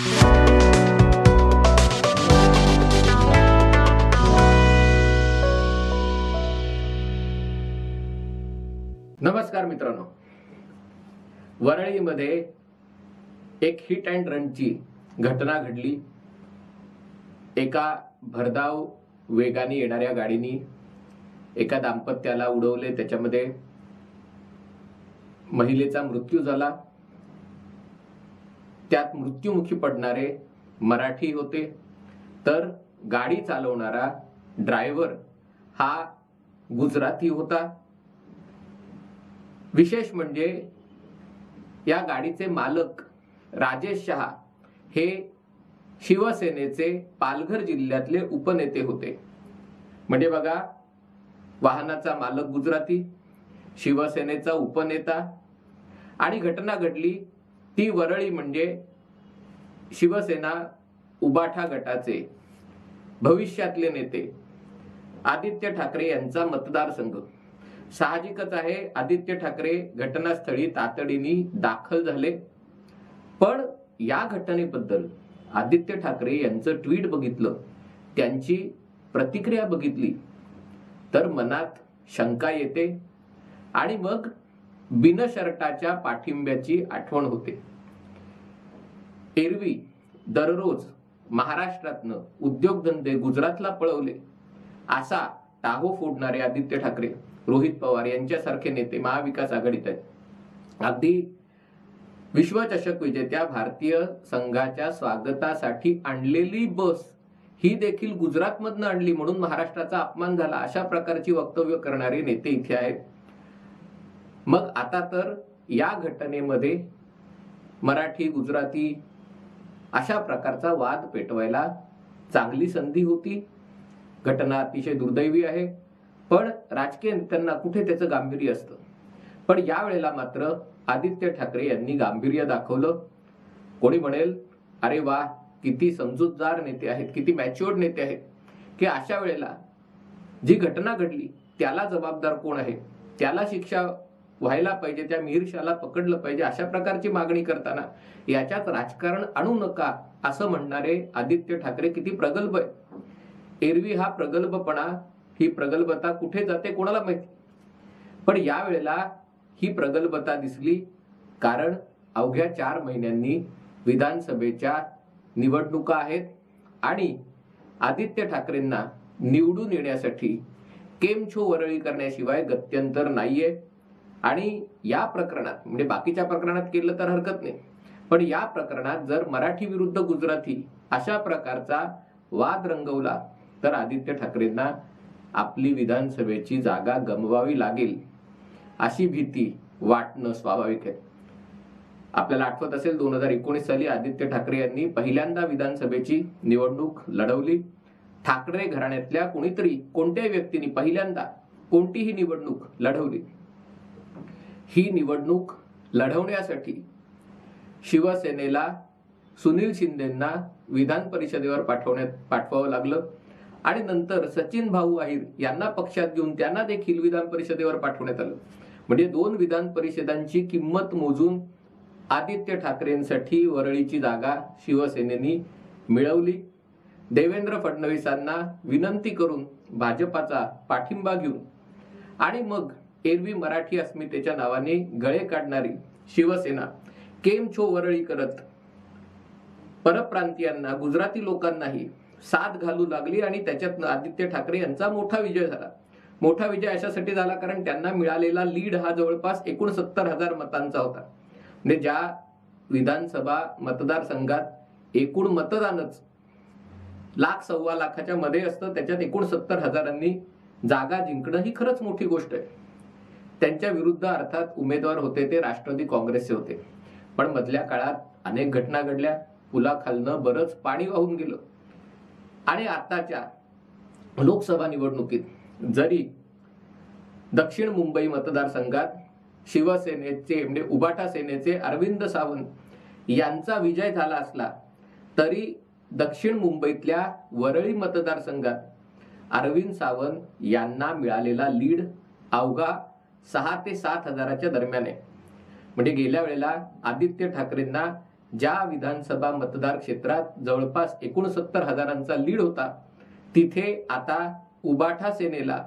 नमस्कार मित्रांनो. वरळीमध्ये एक हिट अँड रनची घटना घडली. एका भरधाव वेगाने येणाऱ्या गाडीनी एका दाम्पत्याला उडवले. त्याच्यामध्ये महिलेचा मृत्यू झाला. त्यात मृत्युमुखी पडणारे मराठी होते. तर गाडी चालवणारा ड्रायव्हर हा गुजराती होता. विशेष म्हणजे या गाडीचे मालक राजेश शहा हे शिवसेनेचे पालघर जिल्ह्यातले उपनेते होते. म्हणजे बघा वाहनाचा मालक गुजराती शिवसेनेचा उपनेता आणि घटना घडली ती वरळी म्हणजे शिवसेना उबाठा गटाचे भविष्यातले नेते. आदित्य ठाकरे यांचा मतदारसंघ. साहजिकच आहे आदित्य ठाकरे घटनास्थळी तातडीने दाखल झाले. पण या घटनेबद्दल आदित्य ठाकरे यांचं ट्विट बघितलं त्यांची प्रतिक्रिया बघितली तर मनात शंका येते. आणि मग बिनशर्टाच्या पाठिंब्याची आठवण होते. एरवी दररोज महाराष्ट्रातनं उद्योगधंदे गुजरातला पळवले असा टाहो फोडणारे आदित्य ठाकरे रोहित पवार यांच्यासारखे नेते महाविकास आघाडीत आहेत. अगदी विश्वचषक विजेत्या भारतीय संघाच्या स्वागतासाठी आणलेली बस ही देखील गुजरातमधनं आणली म्हणून महाराष्ट्राचा अपमान झाला अशा प्रकारची वक्तव्य करणारे नेते इथे आहेत. मग आता तर या घटनेमध्ये मराठी गुजराती अशा प्रकारचा वाद पेटवायला चांगली संधी होती. घटना अतिशय दुर्दैवी आहे. पण राजकीय नेत्यांना कुठे त्याचं गांभीर्य असतं? पण यावेळेला मात्र आदित्य ठाकरे यांनी गांभीर्य दाखवलं. कोणी म्हणेल अरे वा किती समजूतदार नेते आहेत किती मॅच्युअर्ड नेते आहेत की अशा वेळेला जी घटना घडली त्याला जबाबदार कोण आहे? त्याला शिक्षा व्हायला पाहिजे त्या मिहिरशाला पकडलं पाहिजे अशा प्रकारची मागणी करताना याच्यात राजकारण आणू नका असं म्हणणारे आदित्य ठाकरे किती प्रगल्भ आहे एरवी हा प्रगल्भपणा ही प्रगल्भता कुठे जाते कोणाला माहिती? पण या वेळेला ही प्रगल्भता दिसली कारण अवघ्या चार महिन्यांनी विधानसभेच्या निवडणुका आहेत आणि आदित्य ठाकरेंना निवडून येण्यासाठी केमछो वरळी करण्याशिवाय गत्यंतर नाहीये. आणि या प्रकरणात म्हणजे बाकीच्या प्रकरणात केलं तर हरकत नाही. पण या प्रकरणात जर मराठी विरुद्ध गुजराती अशा प्रकारचा वाद रंगवला तर आदित्य ठाकरेंना आपली विधानसभेची जागा गमवावी लागेल अशी भीती वाटणं स्वाभाविक आहे. आपल्याला आठवत असेल दोन हजार एकोणीस साली आदित्य ठाकरे यांनी पहिल्यांदा विधानसभेची निवडणूक लढवली. ठाकरे घराण्यातल्या कोणीतरी कोणत्याही व्यक्तीने पहिल्यांदा कोणतीही निवडणूक लढवली. ही निवडणूक लढवण्यासाठी शिवसेनेला सुनील शिंदेंना विधान परिषदेवर पाठवण्यात पाठवावं लागलं. आणि नंतर सचिन भाऊ अहिर यांना पक्षात घेऊन त्यांना देखील विधान परिषदेवर पाठवण्यात आलं. म्हणजे दोन विधान परिषदांची किंमत मोजून आदित्य ठाकरेंसाठी वरळीची जागा शिवसेनेनी मिळवली. देवेंद्र फडणवीसांना विनंती करून भाजपाचा पाठिंबा घेऊन. आणि मग एरवी मराठी अस्मितेच्या नावाने गळे काढणारी शिवसेना केम छो वरळी करत. परप्रांतीयांना गुजराती लोकांनाही साथ घालू लागली आणि त्याच्यात आदित्य ठाकरे यांचा मोठा विजय झाला. मोठा विजय अशासाठी झाला कारण त्यांना मिळालेला लीड हा जवळपास एकोणसत्तर हजार मतांचा होता. म्हणजे ज्या विधानसभा मतदारसंघात एकूण मतदानच लाख सव्वा लाखाच्या मध्ये असतं त्याच्यात एकोणसत्तर हजारांनी जागा जिंकणं ही खरंच मोठी गोष्ट आहे. त्यांच्या विरुद्ध अर्थात उमेदवार होते ते राष्ट्रवादी काँग्रेसचे होते. पण मधल्या काळात अनेक घटना घडल्या. पुलाखालनं बरंच पाणी वाहून गेलं. आणि आताच्या लोकसभा निवडणुकीत जरी दक्षिण मुंबई मतदारसंघात शिवसेनेचे म्हणजे उबाटा सेनेचे अरविंद सावंत यांचा विजय झाला असला तरी दक्षिण मुंबईतल्या वरळी मतदारसंघात अरविंद सावंत यांना मिळालेला लीड अवघा सहा ते सात हजाराच्या दरम्यान. आहे म्हणजे गेल्या वेळेला आदित्य ठाकरेंना ज्या विधानसभा मतदार क्षेत्रात जवळपास एकोणसत्तर हजारांचा लीड होता तिथे आता उबाठा सेनेला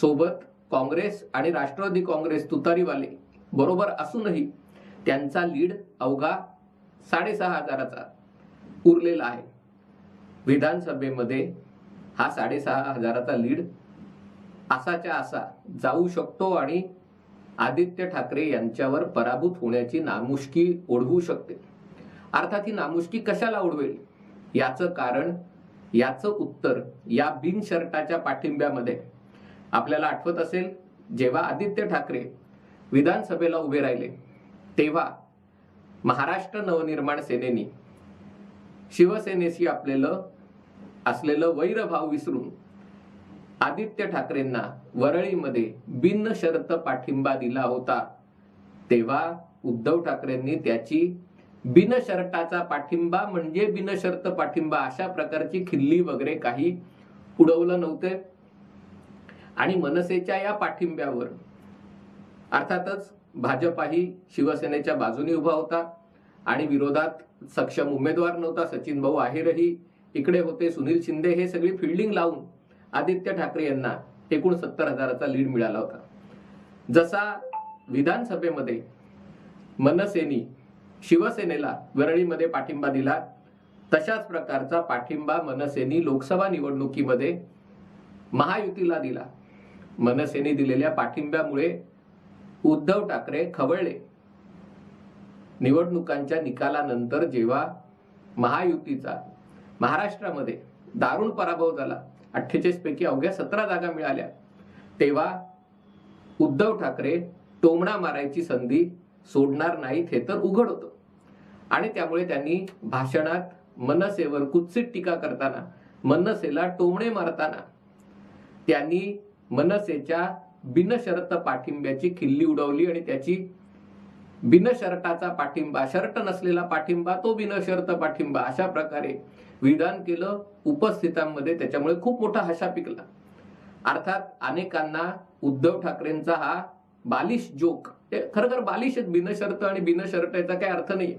सोबत काँग्रेस आणि राष्ट्रवादी काँग्रेस तुतारीवाले बरोबर असूनही त्यांचा लीड अवघा साडेसहा हजाराचा उरलेला आहे. विधानसभेमध्ये हा साडेसहा हजाराचा लीड असाच्या असा जाऊ शकतो आणि आदित्य ठाकरे यांच्यावर पराभूत होण्याची नामुष्की ओढवू शकते. अर्थात ही नामुष्की कशाला ओढवेल? याचं कारण याचं उत्तर या बिनशर्टाच्या पाठिंब्यामध्ये. आपल्याला आठवत असेल जेव्हा आदित्य ठाकरे विधानसभेला उभे राहिले तेव्हा महाराष्ट्र नवनिर्माण सेनेनी शिवसेनेशी आपलेलं असलेलं वैरभाव विसरून आदित्य ठाकरेंना वरळीमध्ये बिनशर्त पाठिंबा दिला होता. तेव्हा उद्धव ठाकरेंनी त्याची बिनशर्टाचा पाठिंबा म्हणजे बिनशर्त पाठिंबा अशा प्रकारची खिल्ली वगैरे काही उडवलं नव्हते. आणि मनसेच्या या पाठिंब्यावर अर्थातच भाजपाही शिवसेनेच्या बाजूने उभा होता आणि विरोधात सक्षम उमेदवार नव्हता. सचिन भाऊ आहेरही इकडे होते. सुनील शिंदे हे सगळी फिल्डिंग लावून आदित्य ठाकरे यांना एकूण सत्तर हजाराचा लीड मिळाला होता. जसा विधानसभेमध्ये मनसेनी शिवसेनेला वरळीमध्ये पाठिंबा दिला तशाच प्रकारचा पाठिंबा मनसेनी लोकसभा निवडणुकीमध्ये महायुतीला दिला. मनसेने दिलेल्या पाठिंब्यामुळे उद्धव ठाकरे खवळले. निवडणुकांच्या निकालानंतर जेव्हा महायुतीचा महाराष्ट्रामध्ये दारुण पराभव झाला. अठ्ठेचाळीस पैकी अवघ्या सतरा जागा मिळाल्या. तेव्हा उद्धव ठाकरे टोमणा मारायची संधी सोडणार नाहीत हे तर उघड होतं. आणि त्यामुळे त्यांनी भाषणात मनसेवर कुत्सित टीका करताना मनसेला टोमणे मारताना त्यांनी मनसेच्या बिनशर्त पाठिंब्याची खिल्ली उडवली आणि त्याची बिनशर्टाचा पाठिंबा शर्ट नसलेला पाठिंबा तो बिनशर्त पाठिंबा अशा प्रकारे विधान केलं उपस्थितांमध्ये त्याच्यामुळे खूप मोठा हशा पिकला. अर्थात अनेकांना उद्धव ठाकरेंचा हा बालिश जोक ते खरं तर बालिश आहेत बिनशर्त आणि बिनशर्ट याचा काही अर्थ नाही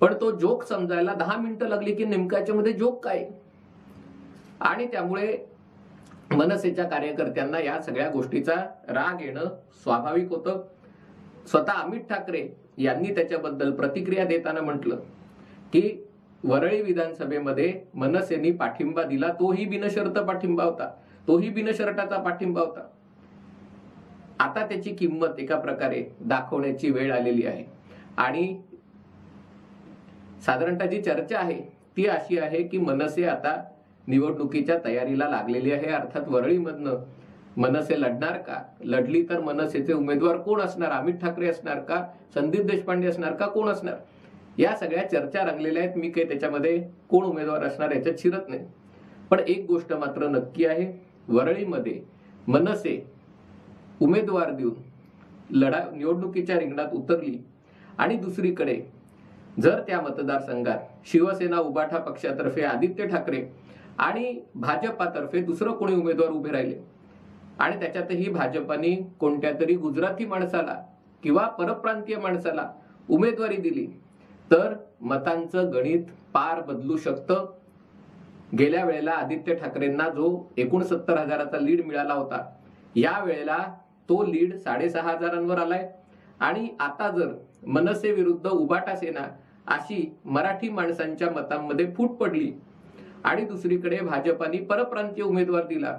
पण तो जोक समजायला दहा मिनिटं लागली की नेमका याच्यामध्ये जोक काय? आणि त्यामुळे मनसेच्या कार्यकर्त्यांना या सगळ्या गोष्टीचा राग येणं स्वाभाविक होतं. स्वतः अमित ठाकरे यांनी त्याच्याबद्दल प्रतिक्रिया देताना म्हटलं की वरळी विधानसभेमध्ये मनसेनी पाठिंबा दिला तोही बिनशर्त पाठिंबा होता. तोही बिनशर्टाचा पाठिंबा होता. आता त्याची किंमत एका प्रकारे दाखवण्याची वेळ आलेली आहे. आणि साधारणतः जी चर्चा आहे ती अशी आहे की मनसे आता निवडणुकीच्या तयारीला लागलेली आहे. अर्थात वरळीमधनं मनसे लढणार का? लढली तर मनसेचे उमेदवार कोण असणार? अमित ठाकरे असणार का? संदीप देशपांडे असणार का? कोण असणार? या सगळ्या चर्चा रंगलेल्या आहेत. मी काही त्याच्यामध्ये कोण उमेदवार असणार याच्यात शिरत नाही. पण एक गोष्ट मात्र नक्की आहे. वरळीमध्ये मनसे उमेदवार देऊन लढा निवडणुकीच्या रिंगणात उतरली. आणि दुसरीकडे जर त्या मतदारसंघात शिवसेना उबाठा पक्षातर्फे आदित्य ठाकरे आणि भाजपातर्फे दुसरं कोणी उमेदवार उभे राहिले आणि त्याच्यातही भाजपाने कोणत्या तरी गुजराती माणसाला किंवा परप्रांतीय माणसाला उमेदवारी दिली तर मतांचं गणित पार बदलू शकतं. गेल्या वेळेला आदित्य ठाकरेंना जो एकोणसत्तर हजाराचा लीड मिळाला होता या वेळेला तो लीड साडेसहा हजारांवर आलाय. आणि आता जर मनसे विरुद्ध उबाटा सेना अशी मराठी माणसांच्या मतांमध्ये फूट पडली आणि दुसरीकडे भाजपाने परप्रांतीय उमेदवार दिला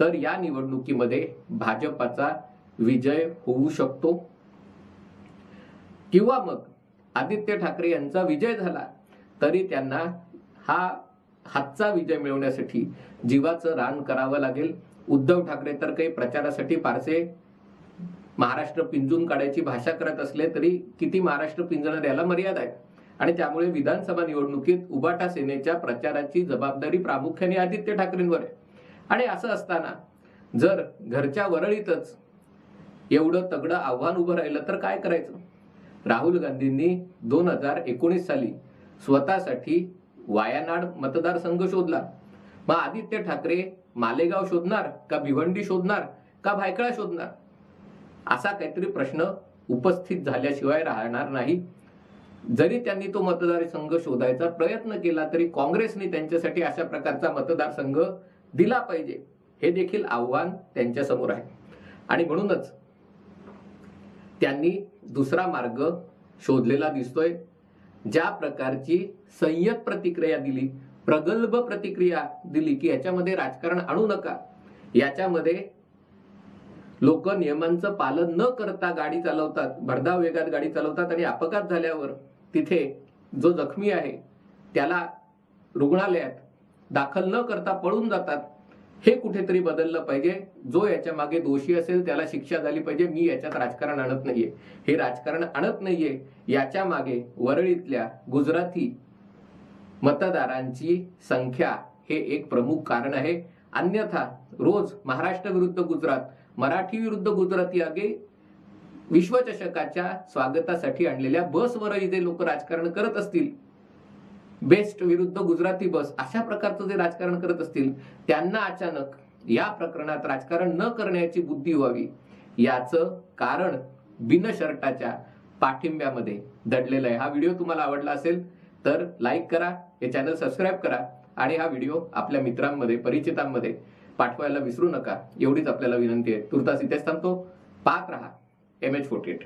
तर या निवडणुकीमध्ये भाजपाचा विजय होऊ शकतो. किंवा मग आदित्य ठाकरे यांचा विजय झाला तरी त्यांना हा हातचा विजय मिळवण्यासाठी जीवाचं रान करावं लागेल. उद्धव ठाकरे तर काही प्रचारासाठी फारसे महाराष्ट्र पिंजून काढायची भाषा करत असले तरी किती महाराष्ट्र पिंजणार याला मर्यादा आहे आणि त्यामुळे विधानसभा निवडणुकीत उबाटा सेनेच्या प्रचाराची जबाबदारी प्रामुख्याने आदित्य ठाकरेंवर आहे. आणि असं असताना जर घरच्या वरळीतच एवढं तगडं आव्हान उभं राहिलं तर काय करायचं? राहुल गांधींनी दोन हजार एकोणीस साली स्वतःसाठी वायानाड मतदारसंघ शोधला. मग आदित्य ठाकरे मालेगाव शोधणार का भिवंडी शोधणार का भायखळा शोधणार? असा काहीतरी प्रश्न उपस्थित झाल्याशिवाय राहणार नाही. जरी त्यांनी तो मतदारसंघ शोधायचा प्रयत्न केला तरी काँग्रेसने त्यांच्यासाठी अशा प्रकारचा मतदारसंघ दिला पाहिजे हे देखील आव्हान त्यांच्यासमोर आहे. आणि म्हणूनच त्यांनी दुसरा मार्ग शोधलेला दिसतोय. ज्या प्रकारची संयत प्रतिक्रिया दिली प्रगल्भ प्रतिक्रिया दिली की याच्यामध्ये राजकारण आणू नका. याच्यामध्ये लोक नियमांचं पालन न करता गाडी चालवतात भरधाव वेगात गाडी चालवतात आणि अपघात झाल्यावर तिथे जो जखमी आहे त्याला रुग्णालयात दाखल न करता पळून जातात. हे कुठेतरी बदललं पाहिजे. जो याच्या मागे दोषी असेल त्याला शिक्षा झाली पाहिजे. मी याच्यात राजकारण आणत नाहीये. हे राजकारण आणत नाहीये. याच्या मागे वरळीतल्या गुजराती मतदारांची संख्या हे एक प्रमुख कारण आहे. अन्यथा रोज महाराष्ट्र विरुद्ध गुजरात मराठी विरुद्ध गुजराती आगे विश्वचषकाच्या स्वागतासाठी आणलेल्या बसवरही जे लोक राजकारण करत असतील बेस्ट विरुद्ध गुजराती बस अशा प्रकारचं जे राजकारण करत असतील त्यांना अचानक या प्रकरणात राजकारण न करण्याची बुद्धी व्हावी याचं कारण बिनशर्टाच्या पाठिंब्यामध्ये दडलेलं आहे. हा व्हिडिओ तुम्हाला आवडला असेल तर लाईक करा हे चॅनल सबस्क्राईब करा आणि हा व्हिडिओ आपल्या मित्रांमध्ये परिचितांमध्ये पाठवायला विसरू नका. एवढीच आपल्याला विनंती आहे. तुर्तास इथेच थांबतो. पाहत रहा. M H forty eight